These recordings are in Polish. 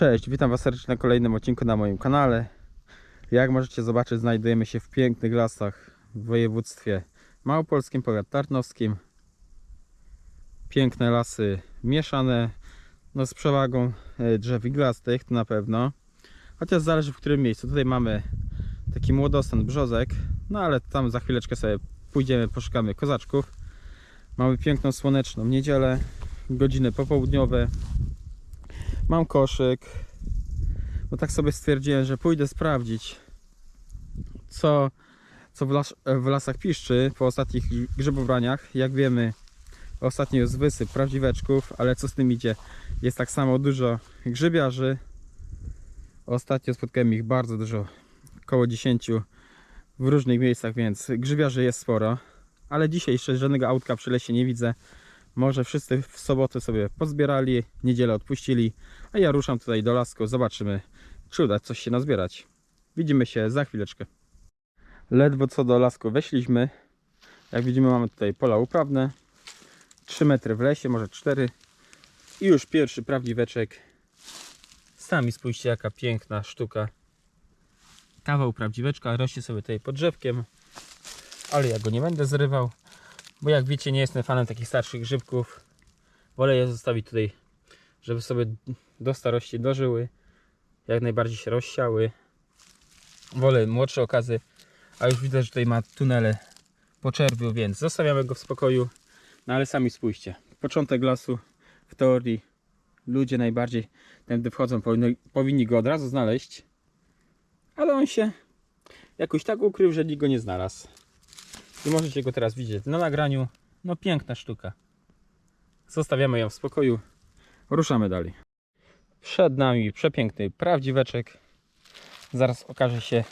Cześć, witam Was serdecznie na kolejnym odcinku na moim kanale. Jak możecie zobaczyć, znajdujemy się w pięknych lasach w województwie małopolskim, powiat tarnowskim. Piękne lasy mieszane, no z przewagą e, drzew iglastych, to na pewno. Chociaż zależy w którym miejscu. Tutaj mamy taki młodostan brzozek, no ale tam za chwileczkę sobie pójdziemy, poszukamy kozaczków. Mamy piękną słoneczną niedzielę, godziny popołudniowe. Mam koszyk. Bo tak sobie stwierdziłem, że pójdę sprawdzić, co, co w, las, w lasach piszczy po ostatnich grzybobraniach. Jak wiemy, ostatnio jest wysyp prawdziweczków, ale co z tym idzie? Jest tak samo dużo grzybiarzy. Ostatnio spotkałem ich bardzo dużo, około 10 w różnych miejscach, więc grzybiarzy jest sporo. Ale dzisiaj jeszcze żadnego autka przy lesie nie widzę. Może wszyscy w sobotę sobie pozbierali, niedzielę odpuścili, a ja ruszam tutaj do lasku. Zobaczymy, czy uda coś się nazbierać. Widzimy się za chwileczkę. Ledwo co do lasku weszliśmy. Jak widzimy mamy tutaj pola uprawne. 3 metry w lesie, może 4. I już pierwszy prawdziweczek. Sami spójrzcie jaka piękna sztuka. Kawał prawdziweczka rośnie sobie tutaj pod drzewkiem. Ale ja go nie będę zrywał. Bo jak wiecie, nie jestem fanem takich starszych grzybków. Wolę je zostawić tutaj, żeby sobie do starości dożyły. Jak najbardziej się rozsiały. Wolę młodsze okazy. A już widzę, że tutaj ma tunele po czerwiu, więc zostawiamy go w spokoju. No ale sami spójrzcie. Początek lasu w teorii ludzie najbardziej tędy wchodzą, powinni, powinni go od razu znaleźć. Ale on się jakoś tak ukrył, że nikt go nie znalazł. I możecie go teraz widzieć na nagraniu. No piękna sztuka. Zostawiamy ją w spokoju. Ruszamy dalej. Przed nami przepiękny prawdziweczek. Zaraz okaże się,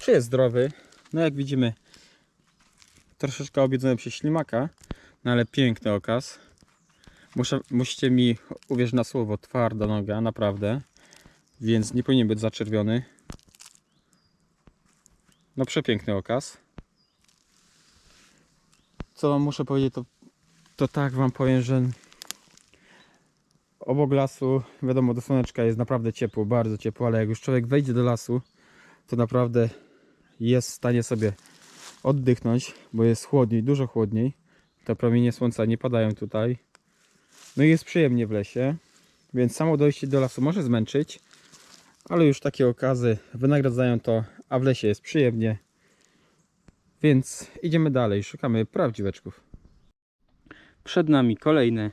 czy jest zdrowy. No jak widzimy, troszeczkę obiedzony przez ślimaka, no ale piękny okaz. Muszę, musicie mi uwierzyć na słowo, twarda noga, naprawdę. Więc nie powinien być zaczerwiony. No przepiękny okaz. Co muszę powiedzieć, to, to tak wam powiem, że obok lasu, wiadomo, do słoneczka jest naprawdę ciepło, bardzo ciepło, ale jak już człowiek wejdzie do lasu, to naprawdę jest w stanie sobie oddychnąć, bo jest chłodniej, dużo chłodniej. Te promienie słońca nie padają tutaj. No i jest przyjemnie w lesie, więc samo dojście do lasu może zmęczyć, ale już takie okazy wynagradzają to, a w lesie jest przyjemnie. Więc idziemy dalej, szukamy prawdziweczków. Przed nami kolejne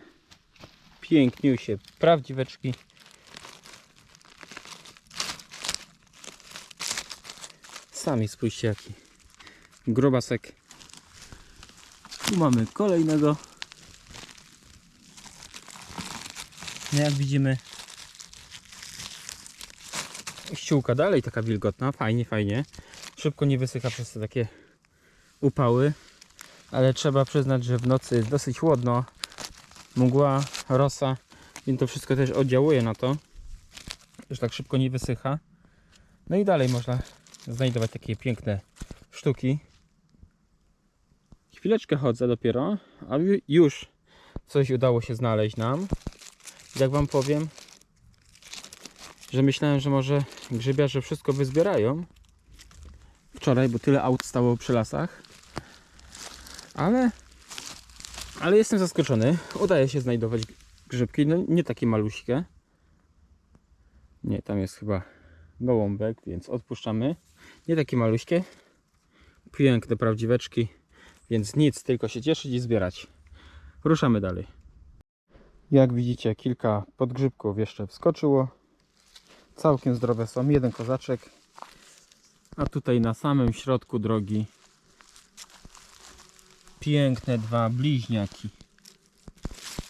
piękniusie prawdziweczki. Sami spójrzcie jaki grobasek. Tu mamy kolejnego. No jak widzimy ściółka dalej taka wilgotna, fajnie, fajnie. Szybko nie wysycha przez te takie upały, ale trzeba przyznać, że w nocy jest dosyć chłodno. Mgła, rosa, więc to wszystko też oddziałuje na to, że tak szybko nie wysycha. No i dalej można znajdować takie piękne sztuki. Chwileczkę chodzę dopiero, a ju- już coś udało się znaleźć nam. Jak wam powiem, że myślałem, że może grzybiarze wszystko wyzbierają wczoraj, bo tyle aut stało przy lasach. Ale ale jestem zaskoczony. Udaje się znajdować grzybki, no nie takie maluśkie. Nie, tam jest chyba gołąbek, więc odpuszczamy. Nie takie maluśkie. Piękne prawdziweczki, więc nic, tylko się cieszyć i zbierać. Ruszamy dalej. Jak widzicie, kilka podgrzybków jeszcze wskoczyło. Całkiem zdrowe są. Jeden kozaczek. A tutaj na samym środku drogi piękne dwa bliźniaki.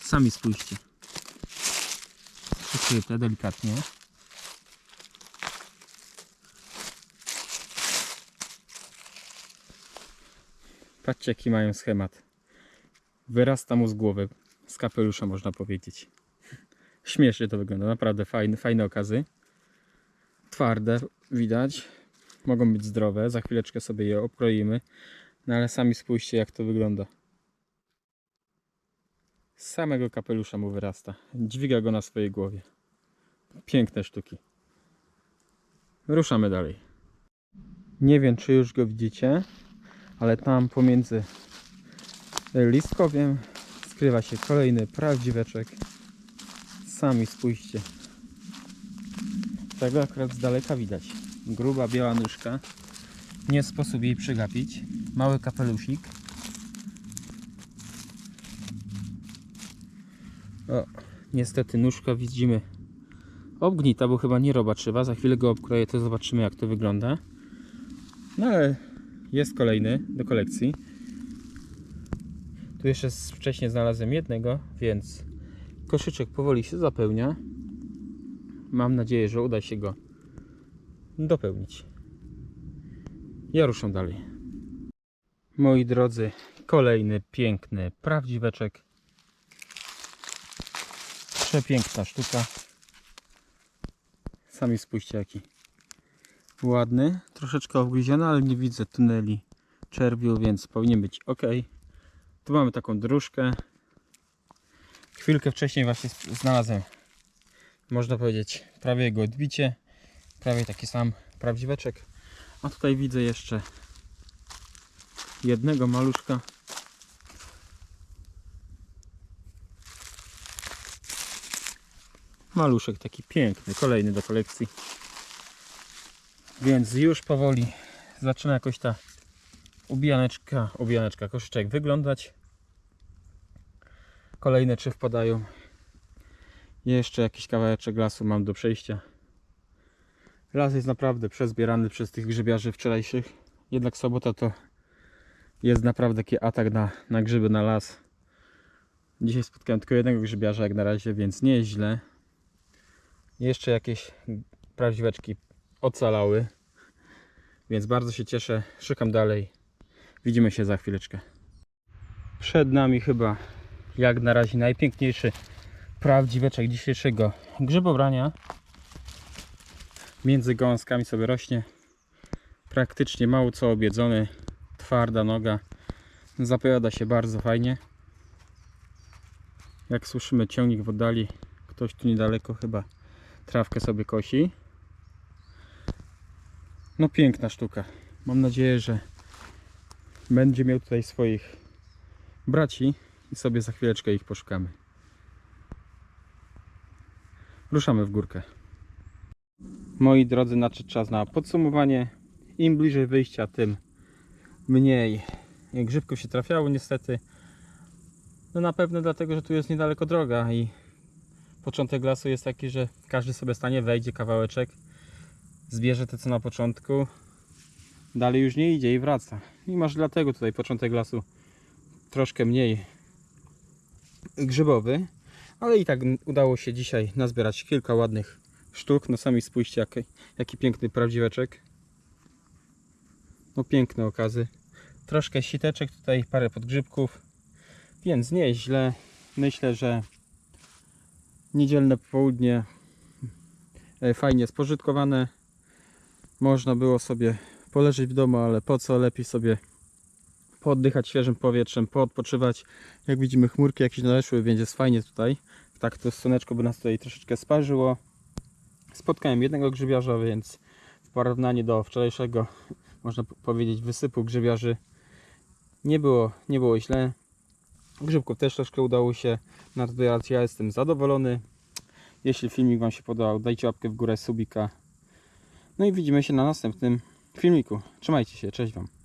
Sami spójrzcie. Przykryte delikatnie. Patrzcie jaki mają schemat. Wyrasta mu z głowy. Z kapelusza można powiedzieć. Śmiesznie to wygląda. Naprawdę fajne, fajne okazy. Twarde widać. Mogą być zdrowe. Za chwileczkę sobie je obkroimy. No ale sami spójrzcie jak to wygląda. Z samego kapelusza mu wyrasta. Dźwiga go na swojej głowie. Piękne sztuki. Ruszamy dalej. Nie wiem, czy już go widzicie, ale tam pomiędzy listkowiem skrywa się kolejny prawdziweczek. Sami spójrzcie. Tego akurat z daleka widać. Gruba biała nóżka. Nie sposób jej przegapić. Mały kapelusik. O, niestety nóżka widzimy obgnita, bo chyba nie robaczywa. Za chwilę go obkroję, to zobaczymy jak to wygląda. No ale jest kolejny do kolekcji. Tu jeszcze wcześniej znalazłem jednego, więc koszyczek powoli się zapełnia. Mam nadzieję, że uda się go dopełnić. Ja ruszam dalej. Moi drodzy, kolejny piękny prawdziweczek. Przepiękna sztuka. Sami spójrzcie jaki ładny. Troszeczkę obgryziony, ale nie widzę tuneli czerwiu, więc powinien być ok. Tu mamy taką dróżkę. Chwilkę wcześniej właśnie znalazłem, można powiedzieć, prawie jego odbicie. Prawie taki sam prawdziweczek. A tutaj widzę jeszcze jednego maluszka. Maluszek taki piękny, kolejny do kolekcji. Więc już powoli zaczyna jakoś ta ubijaneczka, ubijaneczka, koszyczek wyglądać. Kolejne trzy wpadają. Jeszcze jakiś kawałeczek lasu mam do przejścia. Las jest naprawdę przezbierany przez tych grzybiarzy wczorajszych. Jednak sobota to jest naprawdę taki atak na, na grzyby, na las. Dzisiaj spotkałem tylko jednego grzybiarza jak na razie, więc nie jest źle. Jeszcze jakieś prawdziweczki ocalały. Więc bardzo się cieszę. Szukam dalej. Widzimy się za chwileczkę. Przed nami chyba jak na razie najpiękniejszy prawdziweczek dzisiejszego grzybobrania. Między gałązkami sobie rośnie. Praktycznie mało co obiedzony. Twarda noga. Zapowiada się bardzo fajnie. Jak słyszymy ciągnik w oddali. Ktoś tu niedaleko chyba trawkę sobie kosi. No piękna sztuka. Mam nadzieję, że będzie miał tutaj swoich braci i sobie za chwileczkę ich poszukamy. Ruszamy w górkę. Moi drodzy, nadszedł czas na podsumowanie. Im bliżej wyjścia, tym mniej grzybków się trafiało niestety. No na pewno dlatego, że tu jest niedaleko droga i początek lasu jest taki, że każdy sobie stanie, wejdzie kawałeczek, zbierze te co na początku, dalej już nie idzie i wraca. I masz dlatego tutaj początek lasu troszkę mniej grzybowy, ale i tak udało się dzisiaj nazbierać kilka ładnych sztuk. No sami spójrzcie jaki, jaki piękny prawdziweczek. No piękne okazy. Troszkę siteczek tutaj, parę podgrzybków, więc nieźle. Myślę, że niedzielne popołudnie e, fajnie spożytkowane. Można było sobie poleżeć w domu, ale po co? Lepiej sobie pooddychać świeżym powietrzem, poodpoczywać. Jak widzimy chmurki jakieś nadeszły, więc jest fajnie tutaj. Tak to słoneczko by nas tutaj troszeczkę sparzyło. Spotkałem jednego grzybiarza, więc w porównaniu do wczorajszego, można powiedzieć, wysypu grzybiarzy nie było, nie było źle. Grzybków też troszkę udało się nazbierać. Ja jestem zadowolony. Jeśli filmik Wam się podobał, dajcie łapkę w górę, subika. No i widzimy się na następnym filmiku. Trzymajcie się, cześć Wam.